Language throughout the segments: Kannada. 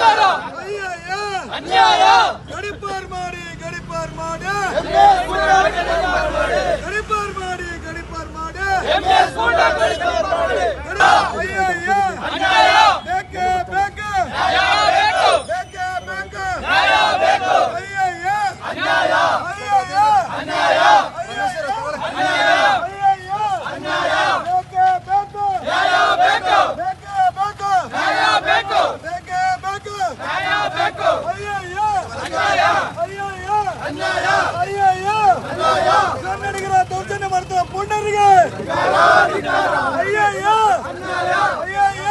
ಧಿಕ್ಕಾರ ಅಯ್ಯಯ್ಯ ಅನ್ಯಾಯ ಗಡಿಪಾರ್ ಮಾಡಿ ಗಡಿಪಾರ್ ಮಾಡಿ ಗಡಿಪಾರ್ ಮಾಡಿ ಗಡಿಪಾರ್ ಮಾಡಿ ಎಂಎಸ್ ಗೂಂಡ ಕಳಿಸ್ತಾರೆ ಮಾಡಿ. ಅಯ್ಯಯ್ಯ ಅನ್ಯಾಯ ಬೇಕೇ ಬೇಕು ನ್ಯಾಯ ಬೇಕು ಬೇಕೇ ಬೇಕು ನ್ಯಾಯ ಬೇಕು ಅಯ್ಯಯ್ಯ ಅನ್ಯಾಯ ಅಯ್ಯಯ್ಯ ಅನ್ಯಾಯ ಅಯ್ಯಯ್ಯ ಅಯ್ಯಯ್ಯ ಬೇಕೇ ಬೇಕು ನ್ಯಾಯ ಬೇಕು ಬೇಕೇ ಬೇಕು ನ್ಯಾಯ ಬೇಕು ಬೇಕೇ ಬೇಕು ನ್ಯಾಯ ಬೇಕು ಅಯ್ಯಯ್ಯ ಅನ್ಯಾಯ ಅಯ್ಯಯ್ಯ ಅನ್ಯಾಯ ಅಯ್ಯಯ್ಯ ಕನ್ನಡಿಗರ ದೌರ್ಜನ್ಯ ಮಾಡ್ತಾರೆ ಪುಂಡರಿಗೆ ಅಯ್ಯಯ್ಯ! ಅಯ್ಯಯ್ಯ!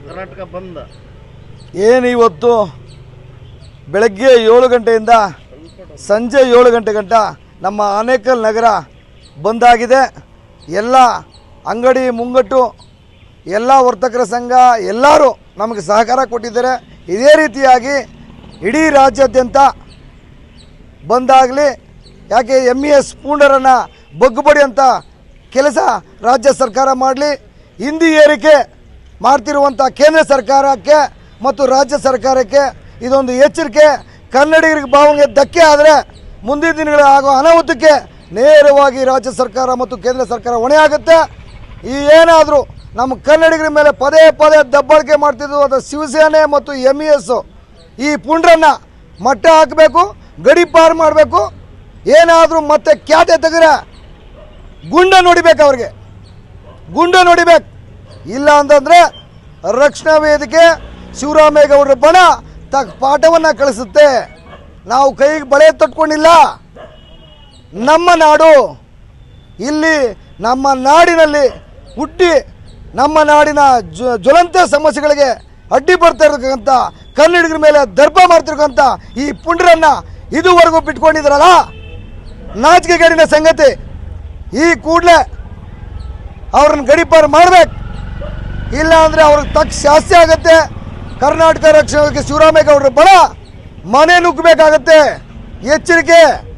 ಕರ್ನಾಟಕ ಬಂದ ಏನು ಇವತ್ತು ಬೆಳಗ್ಗೆ ಏಳು ಗಂಟೆಯಿಂದ ಸಂಜೆ ಏಳು ಗಂಟೆ ಗಂಟ ನಮ್ಮ ಆನೇಕಲ್ ನಗರ ಬಂದಾಗಿದೆ. ಎಲ್ಲ ಅಂಗಡಿ ಮುಂಗಟ್ಟು, ಎಲ್ಲ ವರ್ತಕರ ಸಂಘ, ಎಲ್ಲರೂ ನಮಗೆ ಸಹಕಾರ ಕೊಟ್ಟಿದ್ದಾರೆ. ಇದೇ ರೀತಿಯಾಗಿ ಇಡೀ ರಾಜ್ಯಾದ್ಯಂತ ಬಂದಾಗಲಿ, ಯಾಕೆ ಎಂ ಇ ಎಸ್ ಪೂಂಡರನ್ನು ಬಗ್ಗುಬಡಿ ಅಂತ ಕೆಲಸ ರಾಜ್ಯ ಸರ್ಕಾರ ಮಾಡಲಿ. ಹಿಂದಿ ಏರಿಕೆ ಮಾಡ್ತಿರುವಂಥ ಕೇಂದ್ರ ಸರ್ಕಾರಕ್ಕೆ ಮತ್ತು ರಾಜ್ಯ ಸರ್ಕಾರಕ್ಕೆ ಇದೊಂದು ಎಚ್ಚರಿಕೆ. ಕನ್ನಡಿಗರಿಗೆ ಭಾವನೆಗೆ ಧಕ್ಕೆ ಆದರೆ ಮುಂದಿನ ದಿನಗಳ ಆಗೋ ಅನಾಹುತಕ್ಕೆ ನೇರವಾಗಿ ರಾಜ್ಯ ಸರ್ಕಾರ ಮತ್ತು ಕೇಂದ್ರ ಸರ್ಕಾರ ಹೊಣೆ ಆಗುತ್ತೆ ಈ ಏನಾದರೂ ನಮ್ಮ ಕನ್ನಡಿಗರ ಮೇಲೆ ಪದೇ ಪದೇ ದಬ್ಬಾಳಿಕೆ ಮಾಡ್ತಿದ್ದು ಅದು ಶಿವಸೇನೆ ಮತ್ತು ಎಂ ಇ ಎಸ್ಸು ಈ ಪುಂಡ್ರನ್ನ ಮಟ್ಟ ಹಾಕಬೇಕು, ಗಡಿ ಪಾರು ಮಾಡಬೇಕು. ಏನಾದರೂ ಮತ್ತೆ ಖ್ಯಾತೆ ತೆಗೆದ್ರೆ ಗುಂಡ ನೋಡಿಬೇಕು ಅವ್ರಿಗೆ. ಗುಂಡ ನೋಡಿಬೇಕು. ಇಲ್ಲ ಅಂತಂದರೆ ರಕ್ಷಣಾ ವೇದಿಕೆ ಶಿವರಾಮೇಗೌಡರ ಬಣ ತಕ್ಕ ಪಾಠವನ್ನು ಕಳಿಸುತ್ತೆ. ನಾವು ಕೈಗೆ ಬಳೆ ತಟ್ಕೊಂಡಿಲ್ಲ. ನಮ್ಮ ನಾಡು ಇಲ್ಲಿ ನಮ್ಮ ನಾಡಿನಲ್ಲಿ ಹುಟ್ಟಿ ನಮ್ಮ ನಾಡಿನ ಜ್ವ- ಜ್ವಲಂತ ಸಮಸ್ಯೆಗಳಿಗೆ ಅಡ್ಡಿ ಬರ್ತಾ ಇರತಕ್ಕಂಥ ಕನ್ನಡಿಗರ ಮೇಲೆ ದರ್ಪ ಮಾಡ್ತಿರ್ತಕ್ಕಂಥ ಈ ಪುಂಡ್ರನ್ನ ಇದುವರೆಗೂ ಬಿಟ್ಕೊಂಡಿದ್ರಲ್ಲ? ನಾಚಿಕೆಗೇಡಿನ ಸಂಗತಿ ಈ ಕೂಡಲೇ ಅವ್ರನ್ನ ಗಡಿಪಾರು ಮಾಡ್ಬೇಕು. ಇಲ್ಲ ಅಂದರೆ ಅವ್ರಿಗೆ ತಕ್ಕ ಶಾಸ್ತಿ ಆಗುತ್ತೆ. ಕರ್ನಾಟಕ ರಕ್ಷಣೆ ಶಿವರಾಮೇಗೌಡರ ಬಲ. ಮನೆ ನುಗ್ಗಬೇಕಾಗತ್ತೆ. ಎಚ್ಚರಿಕೆ.